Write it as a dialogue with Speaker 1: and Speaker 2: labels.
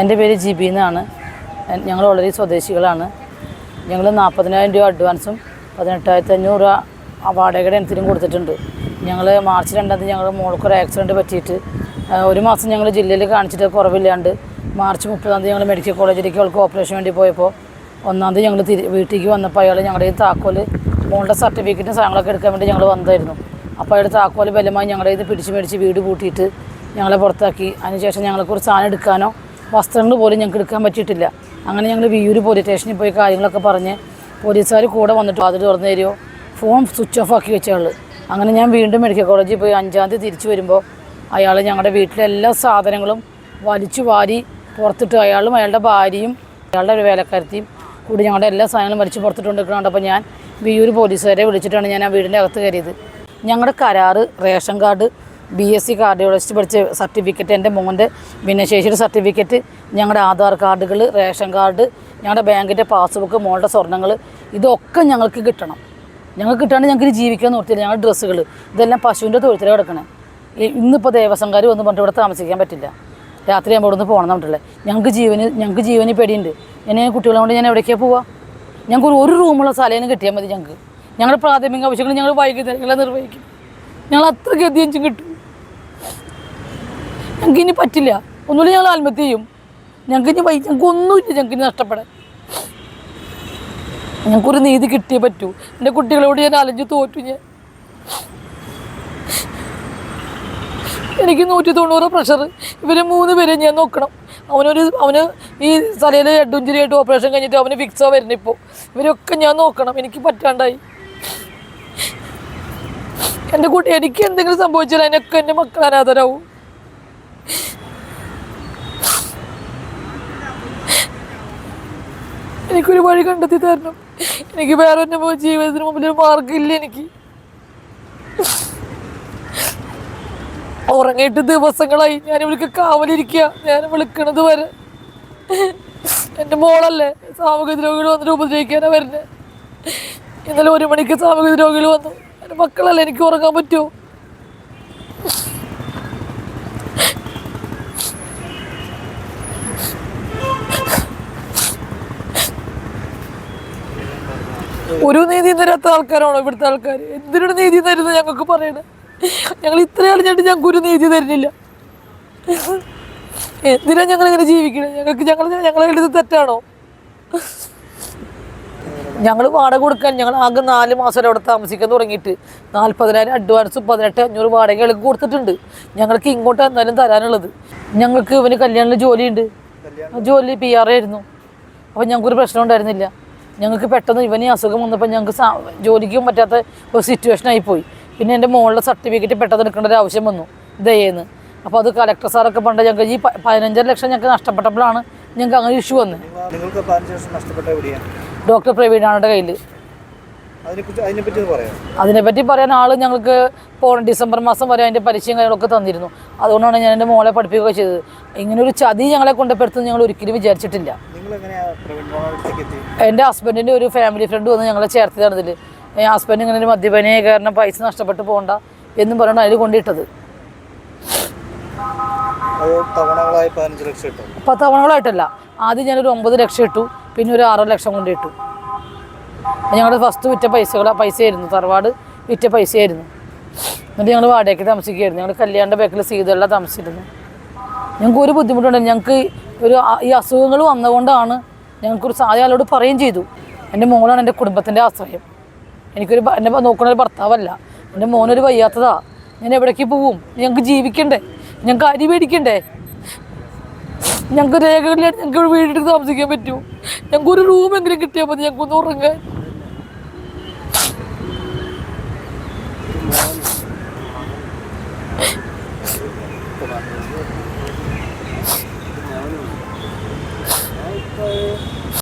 Speaker 1: എന്റെ പേര് ജിബി എന്നാണ്. ഞങ്ങൾ ഓൾറെഡി സ്വദേശികളാണ്. ഞങ്ങൾ നാൽപ്പതിനായിരം രൂപ അഡ്വാൻസും പതിനെട്ടായിരത്തി അഞ്ഞൂറ് രൂപ വാടകയുടെ ഇനത്തിനും കൊടുത്തിട്ടുണ്ട്. ഞങ്ങൾ മാർച്ച് രണ്ടാം തീയതി ഞങ്ങളുടെ മോൾക്ക് ഒരു ആക്സിഡന്റ് പറ്റിയിട്ട് ഒരു മാസം ഞങ്ങൾ ജില്ലയിൽ കാണിച്ചിട്ട് കുറവില്ലാണ്ട് മാർച്ച് മുപ്പതാം തീയതി ഞങ്ങൾ മെഡിക്കൽ കോളേജിലേക്ക് അവൾക്ക് ഓപ്പറേഷൻ വേണ്ടി പോയപ്പോൾ ഒന്നാം തീയതി ഞങ്ങൾ തിരി വീട്ടിലേക്ക് വന്നപ്പോൾ അയാൾ ഞങ്ങളുടെ ഈ താക്കോൽ മോളുടെ സർട്ടിഫിക്കറ്റും സാധനങ്ങളൊക്കെ എടുക്കാൻ വേണ്ടി ഞങ്ങൾ വന്നതായിരുന്നു. അപ്പോൾ അയാൾ താക്കോൽ ബലമായി ഞങ്ങളുടെ ഇത് പിടിച്ച് മേടിച്ച് വീട് പൂട്ടിയിട്ട് ഞങ്ങളെ പുറത്താക്കി. അതിനുശേഷം ഞങ്ങളെക്കുറിച്ച് സാധനം എടുക്കാനോ വസ്ത്രങ്ങൾ പോലും ഞങ്ങൾക്ക് എടുക്കാൻ പറ്റിയിട്ടില്ല. അങ്ങനെ ഞങ്ങൾ വിയൂർ പോലീസ് സ്റ്റേഷനിൽ പോയി കാര്യങ്ങളൊക്കെ പറഞ്ഞ് പോലീസുകാർ കൂടെ വന്നിട്ട് അതിൽ തുറന്നു തരുമോ ഫോൺ സ്വിച്ച് ഓഫ് ആക്കി വെച്ചാൾ അങ്ങനെ ഞാൻ വീണ്ടും മെഡിക്കൽ കോളേജിൽ പോയി അഞ്ചാം തീയതി തിരിച്ചു വരുമ്പോൾ അയാൾ ഞങ്ങളുടെ വീട്ടിലെ എല്ലാ സാധനങ്ങളും വലിച്ചു വാരി പുറത്തിട്ട് അയാളും അയാളുടെ ഭാര്യയും അയാളുടെ ഒരു വേലക്കാരത്തിയും കൂടി ഞങ്ങളുടെ എല്ലാ സാധനങ്ങളും വലിച്ചു പുറത്തിട്ടുണ്ട് കൊണ്ടിരിക്കുന്നുണ്ട് അപ്പോൾ ഞാൻ വിയൂർ പോലീസുകാരെ വിളിച്ചിട്ടാണ് ഞാൻ ആ വീടിന്റെ അകത്ത് കയറിയത്. ഞങ്ങളുടെ കരാറ് ration card B S C cardiologist പഠിച്ച സർട്ടിഫിക്കറ്റ് എന്റെ മോന്റെ ഭിന്നശേഷിയുടെ സർട്ടിഫിക്കറ്റ് ഞങ്ങളുടെ ആധാർ കാർഡുകൾ റേഷൻ കാർഡ് ഞങ്ങളുടെ ബാങ്കിന്റെ പാസ്ബുക്ക് മോളുടെ സ്വർണങ്ങൾ ഇതൊക്കെ ഞങ്ങൾക്ക് കിട്ടണം. ഞങ്ങൾക്ക് കിട്ടാണ്ട് ഞങ്ങൾക്ക് ജീവിക്കാൻ നിർത്തിയില്ല ഞങ്ങളുടെ ഡ്രസ്സുകൾ ഇതെല്ലാം പശുവിന്റെ തൊഴുത്തിൽ കിടക്കണേ. ഇന്നിപ്പോൾ ദേവസ്വംകാർ വന്ന് പറഞ്ഞിട്ട് ഇവിടെ താമസിക്കാൻ പറ്റില്ല. രാത്രി ആകുമ്പോൾ ഇവിടെ നിന്ന് പോകണം എന്നിട്ടല്ലേ ഞങ്ങൾക്ക് ജീവന് ഞങ്ങൾക്ക് ജീവന് പേടിയുണ്ട്. എന്നെ കുട്ടികളെ കൊണ്ട് ഞാൻ എവിടേക്കാണ് പോവുക ഞങ്ങൾക്ക് ഒരു- റൂമുള്ള സ്ഥലം കിട്ടിയാൽ മതി ഞങ്ങൾക്ക് ഞങ്ങളുടെ പ്രാഥമിക ആവശ്യങ്ങൾ ഞങ്ങൾ വൈകുന്നേരങ്ങളെ നിർവഹിക്കും. ഞങ്ങൾ അത്ര ഗതിയഞ്ചും കിട്ടും. ഞങ്ങൾക്ക് ഇനി പറ്റില്ല. ഒന്നുമില്ല ഞങ്ങൾ ആത്മഹത്യ ചെയ്യും. ഞങ്ങൾക്ക് ഇനി വൈ ഞങ്ങൾക്ക് ഒന്നുമില്ല ഞങ്ങൾക്ക് ഇനി നഷ്ടപ്പെടാൻ. ഞങ്ങൾക്കൊരു നീതി കിട്ടിയേ പറ്റൂ. എന്റെ കുട്ടികളോട് ഞാൻ അലഞ്ഞു തോറ്റു ഞാൻ. എനിക്ക് നൂറ്റി തൊണ്ണൂറ് പ്രഷർ ഇവർ മൂന്ന് പേരെ ഞാൻ നോക്കണം. അവനൊരു അവന് ഈ തലയിൽ ഹെഡുഞ്ചിരിയായിട്ട് ഓപ്പറേഷൻ കഴിഞ്ഞിട്ട് അവന് ഫിക്സോ വരുന്നിപ്പോൾ ഇവരൊക്കെ ഞാൻ നോക്കണം. എനിക്ക് പറ്റാണ്ടായി. എന്റെ കുട്ടി എനിക്ക് എന്തെങ്കിലും സംഭവിച്ചാൽ അതിനൊക്കെ എന്റെ മക്കൾ അനാഥരാവും. എനിക്കൊരു വഴി കണ്ടെത്തി തരണം. എനിക്ക് വേറെ എന്റെ ജീവിതത്തിന് മുമ്പിൽ ഒരു മാർഗമില്ല എനിക്ക്. ഉറങ്ങിയിട്ട് ദിവസങ്ങളായി ഞാൻ ഇവൾക്ക് കാവലിരിക്കുക ഞാൻ വിളിക്കണത് വരെ. എന്റെ മോളല്ലേ? സാമൂഹിക രോഗികൾ വന്നിട്ട് ഉപദ്രവിക്കാനാണ് വരുന്നത് ഇന്നലെ ഒരു മണിക്ക് സാമൂഹിക രോഗികൾ വന്നു. എന്റെ മക്കളല്ലേ എനിക്ക് ഉറങ്ങാൻ പറ്റുമോ ഒരു നീതി തരാത്ത ആൾക്കാരാണോ ഇവിടുത്തെ ആൾക്കാർ എന്തിനൊരു നീതി തരുന്നത് ഞങ്ങൾക്ക് പറയണേ? ഞങ്ങൾ ഇത്ര അറിഞ്ഞിട്ട് ഞങ്ങൾക്ക് ഒരു നീതി തരുന്നില്ല. എന്തിനാ ഞങ്ങൾ ഇങ്ങനെ ജീവിക്കണേ? ഞങ്ങൾക്ക് ഞങ്ങൾ ഞങ്ങളെ എടുത്ത് തെറ്റാണോ? ഞങ്ങൾ വാടക കൊടുക്കാൻ ഞങ്ങൾ ആകെ നാല് മാസം അവിടെ താമസിക്കാൻ തുടങ്ങിയിട്ട് നാൽപ്പതിനായിരം അഡ്വാൻസും പതിനെട്ട് അഞ്ഞൂറ് വാടക ഇളക്ക് കൊടുത്തിട്ടുണ്ട്. ഞങ്ങൾക്ക് ഇങ്ങോട്ട് എന്തായാലും തരാനുള്ളത്. ഞങ്ങൾക്ക് ഇവന് കല്യാണത്തിൽ ജോലിയുണ്ട്. ജോലി പി ആർ ആയിരുന്നു. അപ്പം ഞങ്ങൾക്കൊരു പ്രശ്നം ഉണ്ടായിരുന്നില്ല. ഞങ്ങൾക്ക് പെട്ടെന്ന് ഇവന് അസുഖം വന്നപ്പോൾ ഞങ്ങൾക്ക് സാ- ജോലിക്കും പറ്റാത്ത ഒരു സിറ്റുവേഷൻ ആയിപ്പോയി. പിന്നെ എന്റെ മോളുടെ സർട്ടിഫിക്കറ്റ് പെട്ടെന്ന് എടുക്കേണ്ട ഒരു ആവശ്യം വന്നു. ദയേന്ന്. അപ്പോൾ അത് കലക്ടർ സാറൊക്കെ പണ്ട് ഞങ്ങൾക്ക് ഈ പതിനഞ്ചര ലക്ഷം ഞങ്ങൾക്ക് നഷ്ടപ്പെട്ടപ്പോഴാണ് ഞങ്ങൾക്ക് അങ്ങനെ ഇഷ്യൂ വന്നത് ഡോക്ടർ പ്രവീണായുടെ കയ്യിൽ
Speaker 2: അതിനെപ്പറ്റി
Speaker 1: പറയാൻ ആൾ ഞങ്ങൾക്ക് പോണ ഡിസംബർ മാസം വരെ അതിന്റെ പരിചയം കാര്യങ്ങളൊക്കെ തന്നിരുന്നു. അതുകൊണ്ടാണ് ഞാൻ എന്റെ മോളെ പഠിപ്പിക്കുകയൊക്കെ ചെയ്തത്. ഇങ്ങനെ ഒരു ചതി ഞങ്ങളെ കൊണ്ടപ്പെടുത്തുന്നത് ഞങ്ങൾ ഒരിക്കലും വിചാരിച്ചിട്ടില്ല.
Speaker 2: ഹസ്ബൻഡിന്റെ
Speaker 1: എന്റെ ഹസ്ബൻഡിന്റെ ഒരു ഫാമിലി ഫ്രണ്ട് വന്ന് ഞങ്ങളെ ചേർത്തതാണ് ഇതിൽ. ഹസ്ബൻഡ് ഇങ്ങനെ ഒരു മദ്യപനിയെ കാരണം പൈസ നഷ്ടപ്പെട്ടു പോകണ്ട എന്നും പറഞ്ഞാണ് അതിൽ കൊണ്ടിട്ടത്. പത്ത് തവണകളായിട്ടല്ല. ആദ്യം ഞാനൊരു ഒമ്പത് ലക്ഷം ഇട്ടു പിന്നെ ഒരു ആറര ലക്ഷം കൊണ്ട് ഇട്ടു. ഞങ്ങളുടെ ഫസ്റ്റ് വിറ്റ പൈസകൾ പൈസയായിരുന്നു തറവാട് വിറ്റ പൈസയായിരുന്നു. എന്നിട്ട് ഞങ്ങൾ വാടകയ്ക്ക് താമസിക്കുകയായിരുന്നു. ഞങ്ങൾ കല്യാണിന്റെ ബാക്കിൽ സീതകളിലാണ് താമസിച്ചിരുന്നു. ഞങ്ങൾക്ക് ഒരു ബുദ്ധിമുട്ടുണ്ടായിരുന്നു ഞങ്ങൾക്ക് ഒരു ഈ അസുഖങ്ങൾ വന്നതുകൊണ്ടാണ് ഞങ്ങൾക്കൊരു അയാളോട് പറയുകയും ചെയ്തു. എന്റെ മോനാണ് എന്റെ കുടുംബത്തിന്റെ ആശ്രയം. എനിക്കൊരു എന്നെ നോക്കുന്ന ഒരു ഭർത്താവല്ല. എന്റെ മോനൊരു വയ്യാത്തതാ. ഞാൻ എവിടേക്ക് പോവും ഞങ്ങൾക്ക് ജീവിക്കണ്ടേ? ഞങ്ങൾക്ക് അരി മേടിക്കണ്ടേ? ഞങ്ങൾക്ക് രേഖകളിലായിട്ട് ഞങ്ങൾക്ക് വീടെടുത്ത് താമസിക്കാൻ പറ്റൂ. ഞങ്ങൾക്ക് ഒരു റൂമെങ്കിലും കിട്ടിയാൽ മതി. ഞങ്ങൾക്കൊന്ന് ഉറങ്ങാൻ.